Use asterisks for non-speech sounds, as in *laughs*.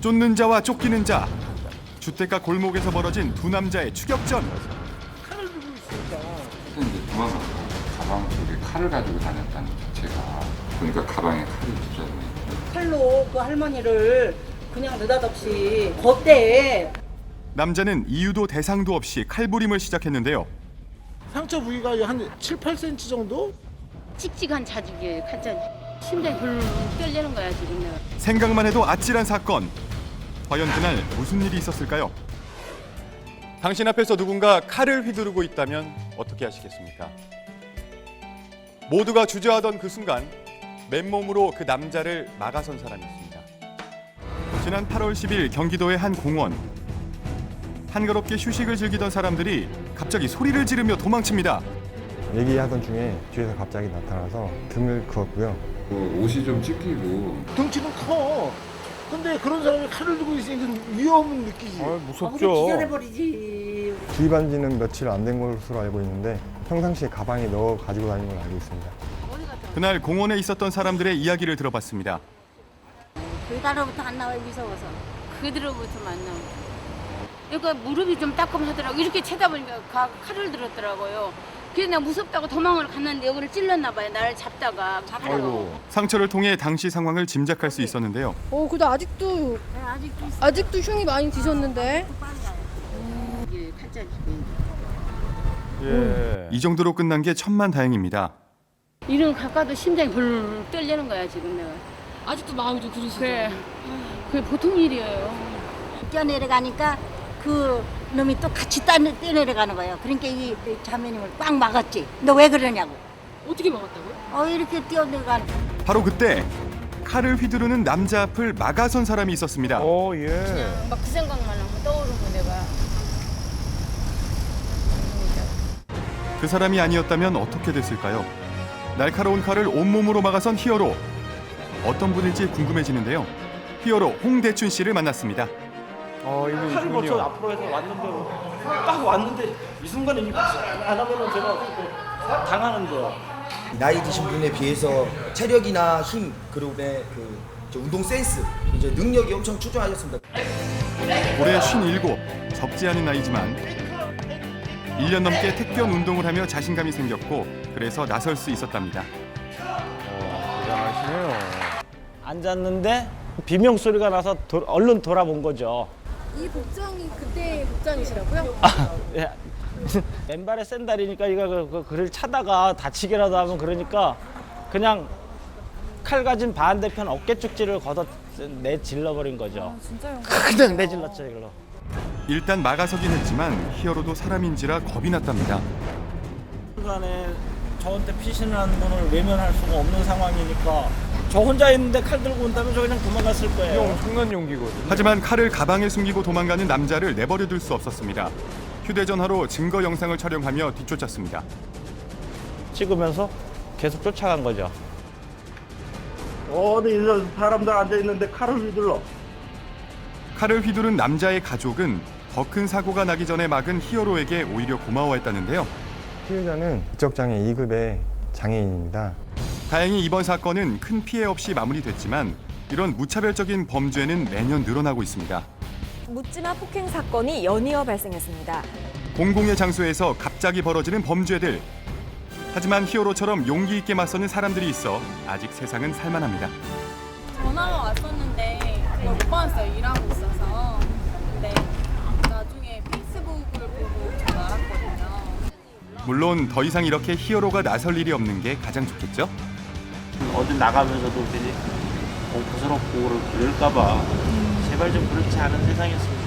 쫓는 자와 쫓기는 자. 주택가 골목에서 벌어진 두 남자의 추격전. 칼을 들고 있으니까 그때 이제 도망가서 가방 속에 칼을 가지고 다녔다는 자체가 보니까 가방에 칼이 있었네. 칼로 그 할머니를 그냥 느닷없이 걷대. 남자는 이유도 대상도 없이 칼부림을 시작했는데요. 상처 부위가 한 7, 8cm 정도? 칙칙한 자죽이에요 칼자국 심장이 불 떨리는 거야 지금 내가 생각만 해도 아찔한 사건. 과연 그날 무슨 일이 있었을까요? 당신 앞에서 누군가 칼을 휘두르고 있다면 어떻게 하시겠습니까? 모두가 주저하던 그 순간 맨몸으로 그 남자를 막아선 사람이 있습니다. 지난 8월 10일 경기도의 한 공원. 한가롭게 휴식을 즐기던 사람들이 갑자기 소리를 지르며 도망칩니다. 얘기하던 중에 뒤에서 갑자기 나타나서 등을 그었고요. 그 옷이 좀 찢기고 덩치는 커. 근데 그런 사람이 칼을 들고 있으니까 위험은 느끼지. 기절해버리지. 주입한 지는 며칠 안 된 것으로 알고 있는데 평상시에 가방에 넣어 가지고 다니는 걸 알고 있습니다. 그날 공원에 있었던 사람들의 이야기를 들어봤습니다. 그 단어부터 안 나와요 무서워서 그대로부터 안 나와 그러니까 무릎이 좀 따끔하더라고 이렇게 쳐다보니까 가- 칼을 들었더라고요 그래서 내가 무섭다고 도망을 갔는데 여기를 찔렀나 봐요. 나를 잡다가. 잡다가 상처를 통해 당시 상황을 짐작할 수 있었는데요. 어, 근데 아직도 네, 아직도 있어 아직도 흉이 많이 드셨는데. 이게 칼자국이 이 정도로 끝난 게 천만 다행입니다. 이런 가까도 심장이 불 떨리는 거야 지금 내가. 아직도 마음이 좀 그러시죠? 그래. 그게 보통 일이에요. 뛰어내려가니까 그 놈이 또 같이 따- 뛰어내려가는 거예요. 그러니까 이 자매님을 꽉 막았지. 너 왜 그러냐고. 어떻게 막았다고요? 어 이렇게 뛰어내려가는 바로 그때 칼을 휘두르는 남자 앞을 막아선 사람이 있었습니다. 막그 생각만 하면 떠오르고 내가 그 사람이 아니었다면 어떻게 됐을까요? 날카로운 칼을 온몸으로 막아선 히어로. 어떤 분일지 궁금해지는데요. 히어로 홍대춘 씨를 만났습니다. 칼을 먼저 앞으로 해서 왔는데 딱 왔는데 이 순간에 이거 안 하면은 제가 어떻게 당하는데요. 나이 드신 분에 비해서 체력이나 힘 그리고 내 그, 저 운동 센스 이제 능력이 엄청 출중하셨습니다. 올해 57, 적지 않은 나이지만 1년 넘게 택견 운동을 하며 자신감이 생겼고 그래서 나설 수 있었답니다. 앉았는데 비명 소리가 나서 도- 얼른 돌아본 거죠. 이 복장이 그때 복장이시라고요? 예. *laughs* 맨발에 샌달이니까 이거 그, 그, 그를 차다가 다치기라도 하면 그러니까 그냥 칼 가진 반대편 어깨 쪽지를 걷어 내 질러버린 거죠. 진짜요? *laughs* 그냥 내질렀죠 이걸로. 일단 막아서긴 했지만 히어로도 사람인지라 겁이 났답니다. 순간에 저한테 피신을 하는 분을 외면할 수가 없는 상황이니까 저 혼자 있는데 칼 들고 온다면 저 그냥 도망갔을 거예요. 하지만 칼을 가방에 숨기고 도망가는 남자를 내버려 둘 수 없었습니다. 휴대전화로 증거 영상을 촬영하며 뒤쫓았습니다. 찍으면서 계속 쫓아간 거죠. 어디 있는 사람들 앉아 있는데 칼을 휘둘러. 칼을 휘두른 남자의 가족은 더 큰 사고가 나기 전에 막은 히어로에게 오히려 고마워했다는데요. 피해자는 지적장애 2급의 장애인입니다. 다행히 이번 사건은 큰 피해 없이 마무리됐지만 이런 무차별적인 범죄는 매년 늘어나고 있습니다. 묻지마 폭행 사건이 연이어 발생했습니다. 공공의 장소에서 갑자기 벌어지는 범죄들. 하지만 히어로처럼 용기 있게 맞서는 사람들이 있어 아직 세상은 살만합니다. 전화가 왔었는데 그걸 못 받았어요. 일하고 있어서. 근데 나중에 페이스북을 보고 제가 알았거든요. 물론 더 이상 이렇게 히어로가 나설 일이 없는 게 가장 좋겠죠? 어디 나가면서도 괜히 공포스럽고 그럴까봐 제발 좀 그렇지 않은 세상이었으면